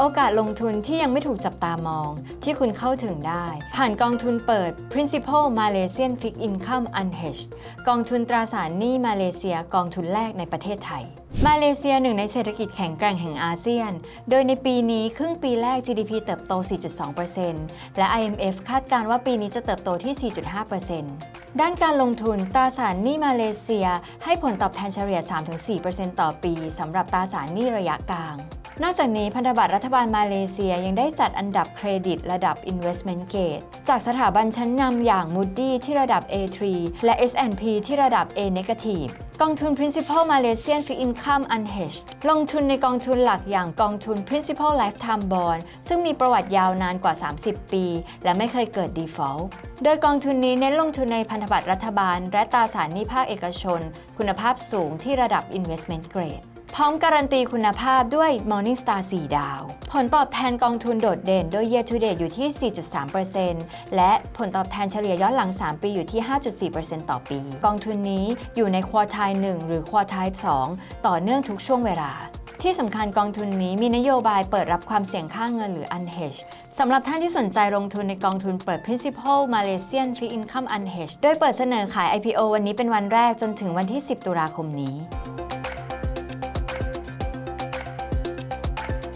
โอกาสลงทุนที่ยังไม่ถูกจับตามอง ที่คุณเข้าถึงได้ ผ่านกองทุนเปิด Principal Malaysian Fixed Income Unhedged กองทุนตราสารหนี้มาเลเซียกองทุนแรกในประเทศไทย มาเลเซียหนึ่งในเศรษฐกิจแข็งแกร่งแห่งอาเซียน โดยในปีนี้ครึ่งปีแรก GDP เติบโต 4.2%และ IMF คาดการณ์ว่าปีนี้จะเติบโตที่ 4.5%ด้านการลงทุนตราสารหนี้มาเลเซีย ให้ผลตอบแทนเฉลี่ย 3-4%ต่อปีสำหรับตราสารหนี้ระยะกลาง นอกจากนี้พันธบัตรรัฐบาลมาเลเซียยังได้จัดอันดับเครดิตระดับ Investment Grade จากสถาบันชั้นนำอย่าง Moody ที่ระดับ A3 และ S&P ที่ระดับ A negative กองทุน Principal Malaysian Fixed Income Unhedged ลงทุนในกองทุนหลักอย่างกองทุน Principal Lifetime Bond ซึ่งมีประวัติยาวนานกว่า 30 ปี และไม่เคยเกิด default โดยกองทุนนี้เน้นลงทุนในพันธบัตรรัฐบาล และตราสารหนี้ภาคเอกชน คุณภาพสูงที่ระดับ Investment Grade พร้อมการันตีคุณภาพด้วย Morningstar 4 ดาว ผลตอบแทนกองทุนโดดเด่น โดย Year to date อยู่ที่ 4.3%และผลตอบแทนเฉลี่ยย้อนหลัง 3 ปีอยู่ที่ 5.4%ต่อปี กองทุนนี้อยู่ในควอไทล์1หรือควอไทล์2ต่อเนื่องทุกช่วงเวลาที่สำคัญกองทุนนี้มีนโยบายเปิดรับความเสี่ยงค่าเงินหรือ unhedged สำหรับท่านที่สนใจลงทุนในกองทุนเปิด Principal Malaysian Fixed Income Unhedged โดยเปิดเสนอขาย IPO วันนี้เป็นวันแรกจนถึงวันที่ 10 ตุลาคมนี้